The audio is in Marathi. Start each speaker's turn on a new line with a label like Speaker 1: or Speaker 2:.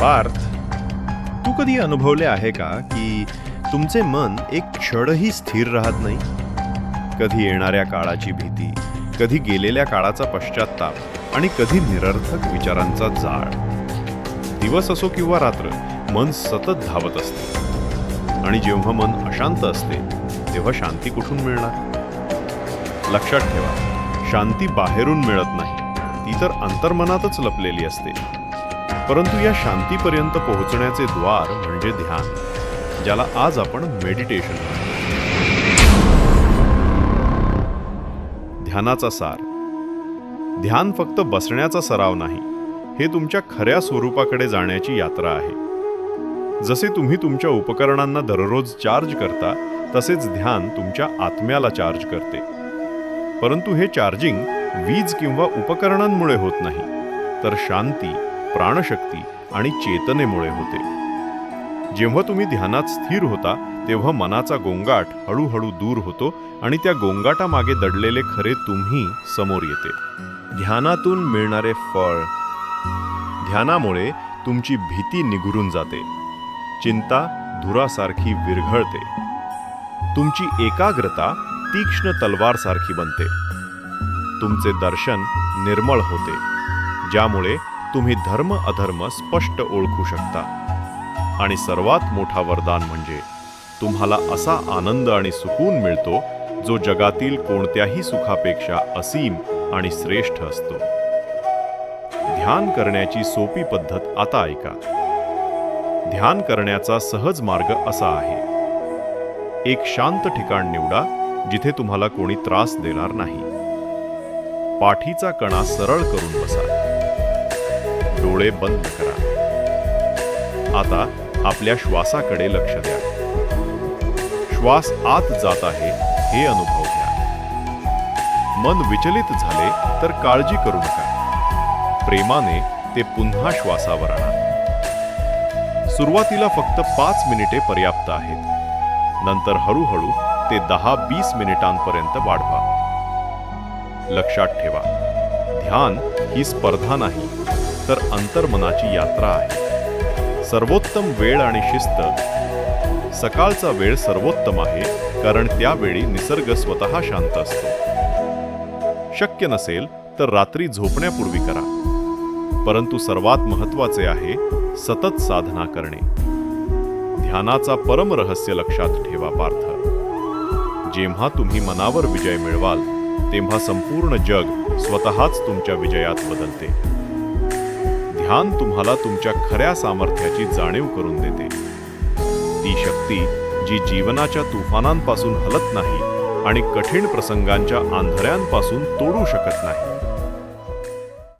Speaker 1: पार्थ तू कधी अनुभवले आहे का की तुमचे मन एक क्षणही स्थिर राहत नाही? कधी येणाऱ्या काळाची भीती कधी गेलेल्या काळाचा पश्चाताप आणि कधी निरर्थक विचारांचा जाळ. दिवस असो किंवा रात्र मन सतत धावत असते. आणि जेव्हा मन अशांत असते तेव्हा शांती कुठून मिळणार? लक्षात ठेवा शांती बाहेरून मिळत नाही. ती तर अंतर्मनातच लपलेली असते. परंतु या शांतीपर्यंत पोहोचण्याचे द्वार म्हणजे ध्यान ज्याला आज आपण मेडिटेशन म्हणतो. ध्यानाचा सार. ध्यान फक्त बसण्याचा सराव नाही हे तुमच्या खऱ्या स्वरूपाकडे जाण्याची यात्रा आहे. जसे तुम्ही तुमच्या उपकरणांना दररोज चार्ज करता तसेच ध्यान तुमच्या आत्म्याला चार्ज करते. परंतु हे चार्जिंग वीज किंवा उपकरणांमुळे होत नाही तर शांती प्राणशक्ती आणि चेतनेमुळे होते. जेव्हा तुम्ही ध्यानात स्थिर होता तेव्हा मनाचा गोंगाट हळूहळू दूर होतो आणि त्या गोंगाटामागे दडलेले खरे तुम्ही समोर येते. ध्यानातून मिळणारे फळ. ध्यानामुळे तुमची भीती निघरून जाते. चिंता धुरासारखी विरघळते. तुमची एकाग्रता तीक्ष्ण तलवारसारखी बनते. तुमचे दर्शन निर्मळ होते ज्यामुळे तुम्ही धर्म अधर्म स्पष्ट ओळखू शकता. आणि सर्वात मोठा वरदान म्हणजे तुम्हाला असा आनंद आणि सुकून मिळतो जो जगातील कोणत्याही सुखापेक्षा असीम आणि श्रेष्ठ असतो. ध्यान करण्याची सोपी पद्धत आता ऐका. ध्यान करण्याचा सहज मार्ग असा आहे. एक शांत ठिकाण निवडा जिथे तुम्हाला कोणी त्रास देणार नाही. पाठीचा कणा सरळ करून बसा. डोळे बंद करा. आता आपल्या श्वासाकडे लक्ष द्या. श्वास आत जात आहे हे अनुभव घ्या. मन विचलित झाले तर काळजी करू नका. प्रेमाने ते पुन्हा श्वासावर आणा. सुरुवातीला फक्त पाच मिनिटे पर्याप्त आहेत. नंतर हळूहळू ते दहा वीस मिनिटांपर्यंत वाढवा. लक्षात ठेवा ध्यान ही स्पर्धा नाही. तर अंतर्मनाची यात्रा आहे. सर्वोत्तम वेळ आणि शिस्त. सकाळचा वेळ सर्वोत्तम आहे कारण त्यावेळी निसर्ग स्वतः शांत असतो. शक्य नसेल तर रात्री झोपण्यापूर्वी करा. परंतु सर्वात महत्त्वाचे आहे सतत साधना करणे. ध्यानाचा परम रहस्य लक्षात ठेवा पार्थ. जेव्हा तुम्ही मनावर विजय मिळवाल तेव्हा संपूर्ण जग स्वतःच तुमच्या विजयात बदलते. ध्यान तुम्हाला तुमच्या खऱ्या सामर्थ्याची जाणीव करून देते. ती शक्ती जी जीवनाच्या तुफानांपासून हलत नाही आणि कठीण प्रसंगांच्या आंधळ्यांपासून तोडू शकत नाही.